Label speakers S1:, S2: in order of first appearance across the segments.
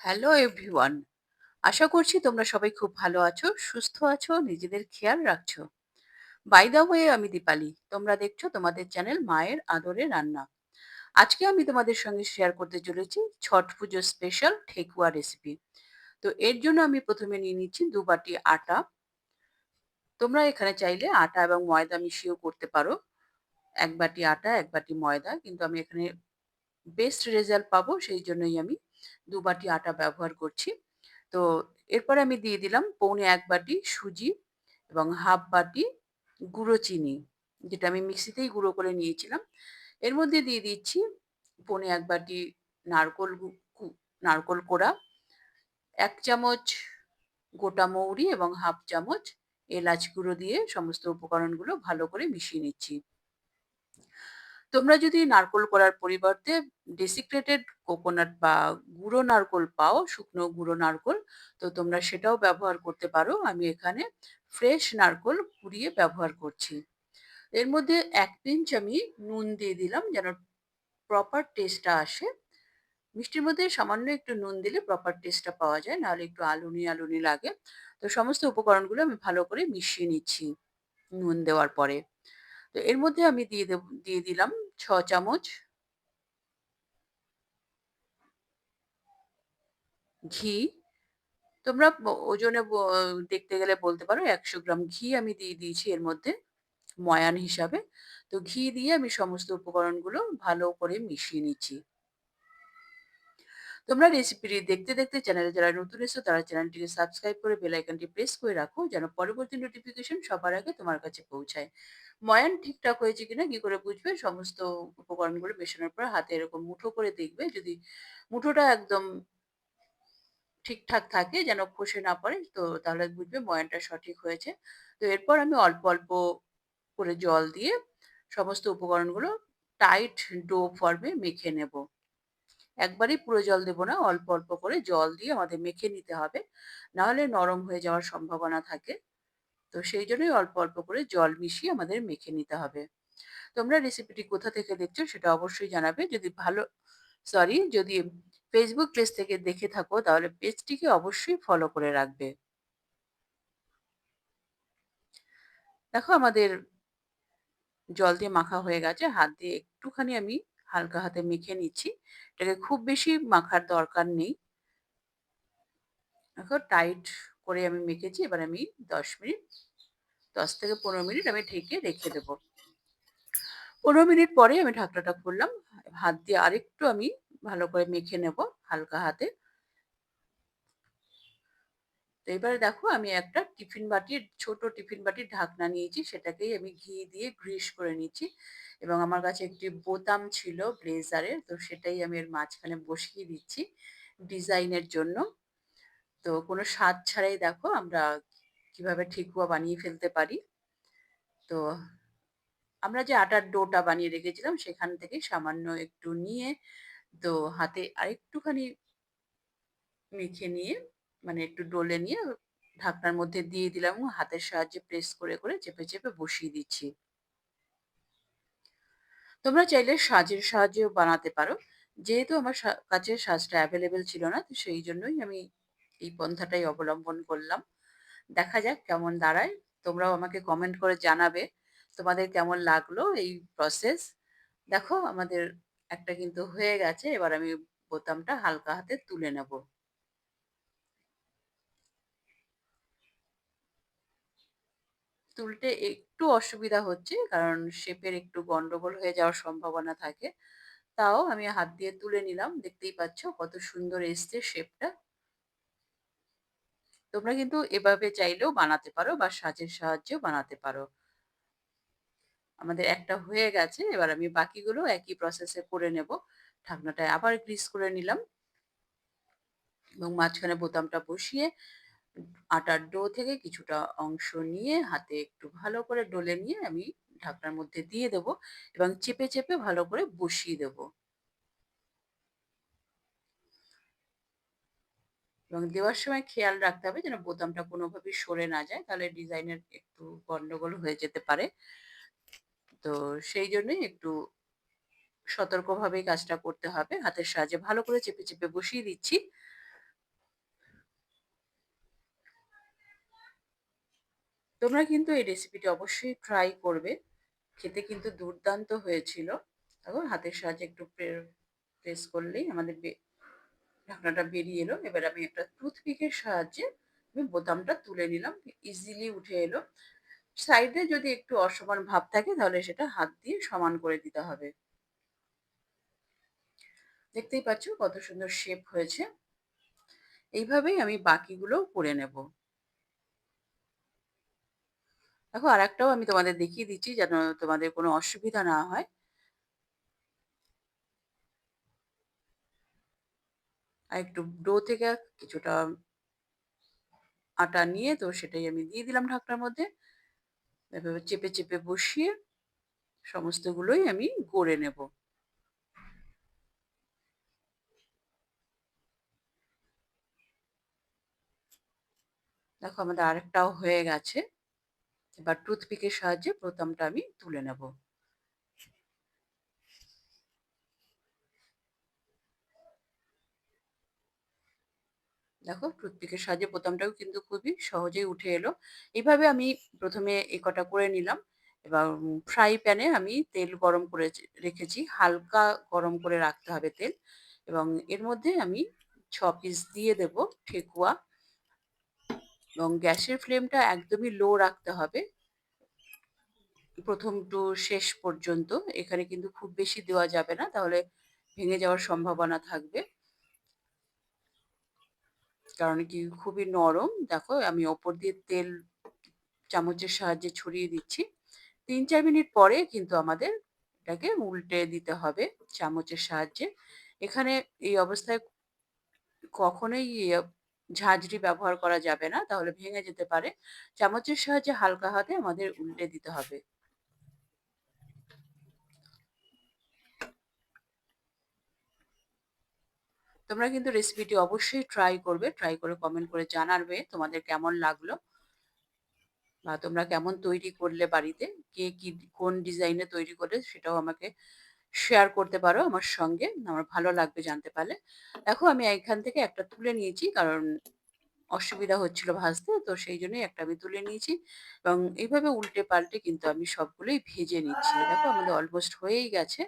S1: Hello everyone. আশা করছি তোমরা সবাই খুব ভালো আছো, সুস্থ আছো, নিজেদের খেয়াল রাখছো। বাই দা ওয়ে, আমি দীপালি। তোমরা দেখছ তোমাদের চ্যানেল মায়ের আদরে রান্না। আজকে আমি তোমাদের সঙ্গে শেয়ার করতে চলেছি ছট পুজোর স্পেশাল ঠেকুয়া রেসিপি তো এর জন্য আমি প্রথমে নিয়ে নিচ্ছি দু বাটি আটা। তোমরা এখানে চাইলে আটা এবং ময়দা মিশিয়েও করতে পারো। এক বাটি আটা, এক বাটি ময়দা, কিন্তু আমি এখানে বেস্ট রেজাল্ট পাবো, সেই জন্যই আমি দু বাটি আটা ব্যবহার করছি। তো এরপরে আমি দিয়ে দিলাম পৌনে এক বাটি সুজি এবং হাফ বাটি গুঁড়ো চিনি, যেটা আমি মিক্সিতেই গুঁড়ো করে নিয়েছিলাম। এর মধ্যে দিয়ে দিচ্ছি পৌনে এক বাটি নারকোল নারকোল কোড়া, এক চামচ গোটা মৌরি এবং হাফ চামচ এলাচ গুঁড়ো দিয়ে সমস্ত উপকরণগুলো ভালো করে মিশিয়ে নিচ্ছি। তোমরা যদি নারকোল করার পরিবর্তে ডেসিক্রেটেড কোকোনাট বা গুঁড়ো নারকোল পাও, শুকনো গুঁড়ো নারকোল, তো তোমরা সেটাও ব্যবহার করতে পারো। আমি এখানে ফ্রেশ নারকোল কুড়িয়ে ব্যবহার করছি। এর মধ্যে এক পিঞ্চ আমি নুন দিয়ে দিলাম যেন প্রপার টেস্টটা আসে। মিষ্টির মধ্যে সামান্য একটু নুন দিলে প্রপার টেস্টটা পাওয়া যায়, নাহলে একটু আলুনি আলুনি লাগে। তো সমস্ত উপকরণগুলো আমি ভালো করে মিশিয়ে নিচ্ছি নুন দেওয়ার পরে। তো এর মধ্যে আমি দিয়ে দেব, দিয়ে দিলাম ছ চামচ ঘি। তোমরা ওজনে দেখতে গেলে বলতে পারো একশো গ্রাম ঘি আমি দিয়ে দিয়েছি এর মধ্যে ময়ান হিসাবে। তো ঘি দিয়ে আমি সমস্ত উপকরণগুলো ভালো করে মিশিয়ে নিচ্ছি। তোমরা রেসিপিটি দেখতে দেখতে চ্যানেলে যারা নতুন এসো তারা চ্যানেলটিকে সাবস্ক্রাইব করে বেল আইকনটি প্রেস করে রাখো, যেন পরবর্তী নোটিফিকেশন সবার আগে তোমার কাছে পৌঁছায়। ময়ান ঠিকঠাক হয়েছে কিনা, কি করে বুঝবে? সমস্ত উপকরণগুলো মেশানোর পর হাতে এরকম মুঠো করে দেখবে। যদি মুঠোটা একদম ঠিকঠাক থাকে, যেন খসে না পড়ে, তো তাহলে বুঝবে ময়ানটা সঠিক হয়েছে। তো এরপর আমি অল্প অল্প করে জল দিয়ে সমস্ত উপকরণগুলো টাইট ডো ফর্মে মেখে নেব। একবারই পুরো জল দেবো না, অল্প অল্প করে জল দিয়ে আমাদের মেখে নিতে হবে। নাহলে নরম হয়ে যাওয়ার সম্ভাবনা থাকে। তো সেই জন্যই অল্প অল্প করে জল মিশিয়ে আমাদের মেখে নিতে হবে। তোমরা রেসিপিটি কোথা থেকে দেখছ সেটা অবশ্যই জানাবে। যদি ভালো সরি যদি ফেসবুক পেজ থেকে দেখে থাকো, তাহলে পেজটিকে অবশ্যই ফলো করে রাখবে। দেখো আমাদের জল দিয়ে মাখা হয়ে গেছে। হাত দিয়ে একটুখানি আমি হালকা হাতে মেখে নিচ্ছি। এটাকে খুব বেশি মাখার দরকার নেই। দেখো টাইট করে আমি মেখেছি। এবার আমি দশ মিনিট, দশ থেকে পনেরো মিনিট আমি ঢেকে রেখে দেবো। পনেরো মিনিট পরে আমি ঢাকনাটা খুললাম। হাত দিয়ে আরেকটু আমি ভালো করে মেখে নেব হালকা হাতে। তো এবারে দেখো আমি একটা টিফিন বাটির, ছোট টিফিন বাটির ঢাকনা নিয়েছি, সেটাকেই আমি ঘি দিয়ে গ্রিস করে নিচ্ছি এবং আমার কাছে একটি বোতাম ছিল ব্লেজারের, তো সেটাই আমি এর মাঝখানে বসিয়ে দিচ্ছি ডিজাইনের জন্য। তো কোনো স্বাদ ছাড়াই দেখো আমরা কীভাবে ঠিকুয়া বানিয়ে ফেলতে পারি। তো আমরা যে আটার ডোটা বানিয়ে রেখেছিলাম সেখান থেকে সামান্য একটু নিয়ে, তো হাতে আরেকটুখানি মেখে নিয়ে মানে একটু ডলে নিয়ে ঢাকনার মধ্যে দিয়ে দিলাম হাতের সাহায্যে প্রেস করে করে চেপে চেপে বসিয়ে দিচ্ছি। তোমরা চাইলে সাজের সাহায্যেও বানাতে পারো। যেহেতু আমার কাছে সাজটা অ্যাভেলেবেল ছিল না, তো সেই জন্যই আমি এই পন্থাটাই অবলম্বন করলাম। দেখা যাক কেমন দাঁড়ায়। তোমরাও আমাকে কমেন্ট করে জানাবে তোমাদের কেমন লাগল এই প্রসেস দেখো, আমাদের একটা কিন্তু হয়ে গেছে। এবার আমি বোতামটা হালকা হাতে তুলে নেব। তুলতে একটু অসুবিধা হচ্ছে, কারণ শেপের একটু গন্ডগোল হয়ে যাওয়ার সম্ভাবনা থাকে। তাও আমি হাত দিয়ে তুলে নিলাম, দেখতেই পাচ্ছ কত সুন্দর এসছে শেপটা। তোমরা কিন্তু এভাবে চাইলেও বানাতে পারো বা সাজের সাহায্যেও বানাতে পারো। আমাদের একটা হয়ে গেছে, এবার আমি বাকিগুলো একই প্রসেসে করে নেব। ঢাকনাটায় আবার গ্রিস করে নিলাম এবং মাঝখানে বোতামটা বসিয়ে আটার ডো থেকে কিছুটা অংশ নিয়ে হাতে একটু ভালো করে ডলে নিয়ে আমি ঢাকনার মধ্যে দিয়ে দেব এবং চেপে চেপে ভালো করে বসিয়ে দেব। এবং দেওয়ার সময় খেয়াল রাখতে হবে যেন বোতামটা কোনোভাবেই সরে না যায়, তাহলে ডিজাইনের একটু গন্ডগোল হয়ে যেতে পারে। তো সেই জন্যই একটু সতর্কভাবেই কাজটা করতে হবে। হাতের সাহায্যে ভালো করে চেপে চেপে বসিয়ে দিচ্ছি। তোমরা কিন্তু এই রেসিপিটি অবশ্যই ট্রাই করবে। খেতে কিন্তু দুর্দান্ত হয়েছিল। দেখো, হাতের সাহায্যে একটু প্রেস করলেই আমাদের ঢাকনাটা বেরিয়ে এলো। এবার আমি একটা টুথপিকের সাহায্যে আমি বোতামটা তুলে নিলাম। ইজিলি উঠে এলো। সাইডে যদি একটু অসমান ভাব থাকে, তাহলে সেটা হাত দিয়ে সমান করে দিতে হবে। দেখতেই পাচ্ছ কত সুন্দর শেপ হয়েছে। এইভাবেই আমি বাকিগুলোও করে নেব। দেখো আর একটাও আমি তোমাদের দেখিয়ে দিচ্ছি যেন তোমাদের কোনো অসুবিধা না হয়। আর একটু ডো থেকে কিছুটা আটা নিয়ে তো সেটাই আমি দিয়ে দিলাম ঢাকনার মধ্যে। এভাবে চেপে চেপে বসিয়ে সমস্তগুলোই আমি গড়ে নেব। দেখো, আমাদের আরেকটাও হয়ে গেছে। এবার টুথপিকের সাহায্যে প্রথমটা আমি তুলে নেব। দেখো টুথপিকের সাহায্যে বোতামটাও কিন্তু খুবই সহজেই উঠে এলো। এইভাবে আমি প্রথমে এ কটা করে নিলাম। এবার ফ্রাই প্যানে আমি তেল গরম করে রেখেছি। হালকা গরম করে রাখতে হবে তেল। এবং এর মধ্যে আমি ছ পিস দিয়ে দেব ঠেকুয়া। এবং গ্যাসের ফ্লেমটা একদমই লো রাখতে হবে। প্রথম টু শেষ পর্যন্ত। এখানে কিন্তু খুব বেশি দেওয়া যাবে না, তাহলে ভেঙে যাওয়ার সম্ভাবনা থাকবে। কারণ কি, খুবই নরম। দেখো, আমি ওপর দিয়ে তেল চামচের সাহায্যে ছড়িয়ে দিচ্ছি। তিন চার মিনিট পরে কিন্তু আমাদের এটাকে উল্টে দিতে হবে চামচের সাহায্যে। এখানে এই অবস্থায় কখনোই ঝাঁঝরি ব্যবহার করা যাবে না, তাহলে ভেঙে যেতে পারে। চামচের সাহায্যে হালকা হাতে আমাদের উল্টে দিতে হবে। তোমরা কিন্তু রেসিপিটি অবশ্যই ট্রাই করবে ট্রাই করে কমেন্ট করে জানাবে তোমাদের কেমন লাগল বা তোমরা কেমন তৈরি করলে বাড়িতে, কে কি, কোন ডিজাইনে তৈরি করলে সেটাও আমাকে শেয়ার করতে পারো আমার সঙ্গে। আমার ভালো লাগবে জানতে পারলে। দেখো আমি এখান থেকে একটা তুলে নিয়েছি, কারণ অসুবিধা হচ্ছিল ভাজতে, তো সেই জন্যই একটা আমি তুলে নিয়েছি। এবং এইভাবে উল্টে পাল্টে কিন্তু আমি সবগুলোই ভেজে নিচ্ছি। দেখো আমাদের অলমোস্ট হয়েই গেছে।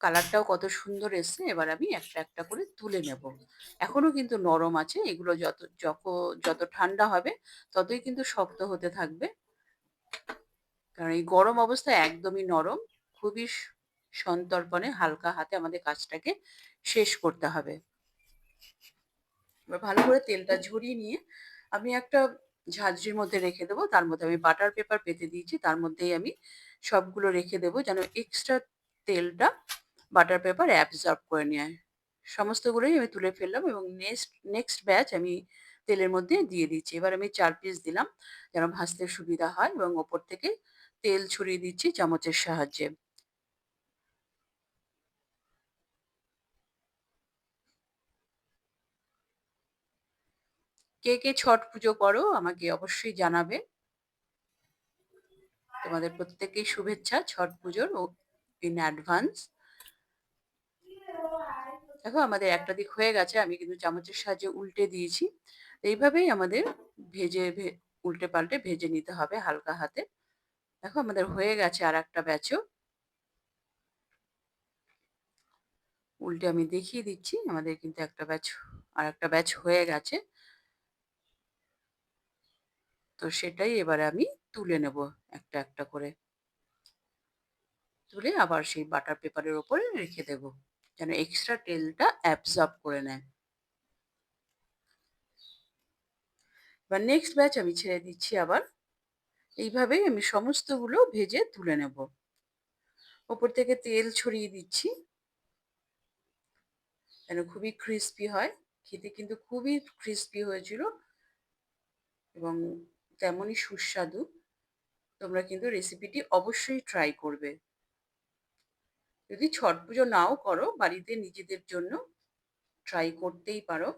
S1: কালারটাও কত সুন্দর এসছে, এবার আমি একটা একটা করে তুলে নেব। এখনও কিন্তু নরম আছে, এগুলো যত যত যত ঠান্ডা হবে, ততই কিন্তু শক্ত হতে থাকবে। কারণ এই গরম অবস্থা একদমই নরম। খুবই সন্তর্পণে হালকা হাতে আমাদের কাজটাকে শেষ করতে হবে। এবার ভালো করে তেলটা ঝরিয়ে নিয়ে আমি একটা ঝাঁঝরির মধ্যে রেখে দেবো। তার মধ্যে আমি বাটার পেপার পেতে দিয়েছি। তার মধ্যেই আমি সবগুলো রেখে দেবো যেন এক্সট্রা তেলটা বাটার পেপার অ্যাবজর্ব করে নেয়। সমস্তগুলোই আমি তুলে ফেললাম এবং নেক্সট নেক্সট ব্যাচ আমি তেলের মধ্যে দিয়ে দিচ্ছি। এবার আমি চার পিস দিলাম যেন ভাজতে সুবিধা হয় এবং ওপর থেকে তেল ছড়িয়ে দিচ্ছি চামচের সাহায্যে। কে কে ছট পুজো করো আমাকে অবশ্যই জানাবে। তোমাদের প্রত্যেকেই শুভেচ্ছা ছট পুজোর ইন অ্যাডভান্স দেখো, আমাদের একটা দিক হয়ে গেছে, আমি কিন্তু চামচের সাহায্যে উল্টে দিয়েছি। এইভাবেই আমাদের ভেজে উল্টে পাল্টে ভেজে নিতে হবে হালকা হাতে। দেখো, আমাদের হয়ে গেছে আর একটা ব্যাচও উল্টে আমি দেখিয়ে দিচ্ছি, আমাদের কিন্তু একটা ব্যাচ আর একটা ব্যাচ হয়ে গেছে। তো সেটাই এবারে আমি তুলে নেব একটা একটা করে। তুলে আবার সেই বাটার পেপারের ওপরে রেখে দেব, যেন এক্সট্রা তেলটা অ্যাবজর্ব করে নেয়। এবার নেক্সট ব্যাচ আমি ছেড়ে দিচ্ছি আবার। এইভাবেই আমি সমস্তগুলো ভেজে তুলে নেব। ওপর থেকে তেল ছড়িয়ে দিচ্ছি। যেন খুবই ক্রিস্পি হয়। খেতে কিন্তু খুবই ক্রিস্পি হয়েছিল। এবং তেমনই সুস্বাদু। তোমরা কিন্তু রেসিপিটি অবশ্যই ট্রাই করবে। যদি ছট পুজো নাও করো, বাড়িতে নিজেদের জন্য ট্রাই করতেই পারো।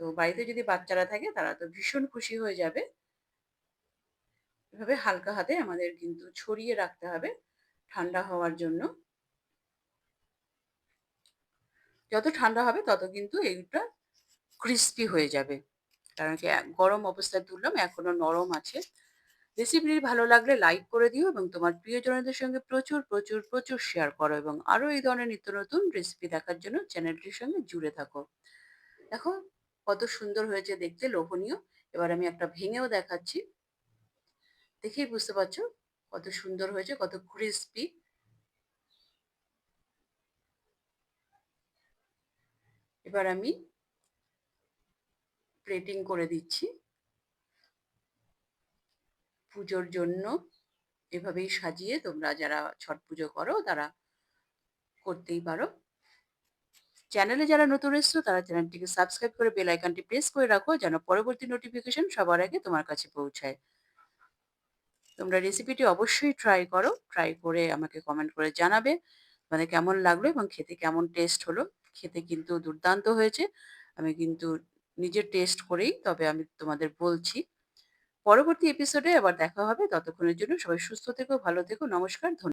S1: তো বাড়িতে যদি বাচ্চারা থাকে, তারা তো ভীষণ খুশি হয়ে যাবে। এভাবে হালকা হাতে আমাদের কিন্তু ছড়িয়ে রাখতে হবে ঠান্ডা হওয়ার জন্য। যত ঠান্ডা হবে, তত কিন্তু এইটা ক্রিস্পি হয়ে যাবে। কারণ কি গরম অবস্থায় তুললাম, এখনও নরম আছে। রেসিপিটি ভালো লাগলে লাইক করে দিও এবং তোমার প্রিয়জনদের সঙ্গে প্রচুর প্রচুর প্রচুর শেয়ার করো এবং আরও এই ধরনের নিত্য নতুন রেসিপি দেখার জন্য চ্যানেলটির সঙ্গে জুড়ে থাকো। দেখো, কত সুন্দর হয়েছে দেখতে, লোভনীয়। এবার আমি একটা ভেঙেও দেখাচ্ছি। দেখেই বুঝতে পারছ কত সুন্দর হয়েছে, কত ক্রিস্পি এবার আমি প্লেটিং করে দিচ্ছি। পুজোর জন্য এভাবেই সাজিয়ে তোমরা যারা ছট পুজো করো তারা করতেই পারো। চ্যানেলে যারা নতুন এসছো তারা চ্যানেলটিকে সাবস্ক্রাইব করে বেল আইকনটি প্রেস করে রাখো যেন পরবর্তী নোটিফিকেশন সবার আগে তোমার কাছে পৌঁছায়। তোমরা রেসিপিটি অবশ্যই ট্রাই করো ট্রাই করে আমাকে কমেন্ট করে জানাবে মানে কেমন লাগল এবং খেতে কেমন টেস্ট হলো। খেতে কিন্তু দুর্দান্ত হয়েছে। আমি কিন্তু নিজের টেস্ট করেই তবে আমি তোমাদের বলছি। পরবর্তী এপিসোডে আবার দেখা হবে। ততক্ষণের জন্য সবাই সুস্থ থেকো, ভালো থেকো, নমস্কার, ধন্যবাদ।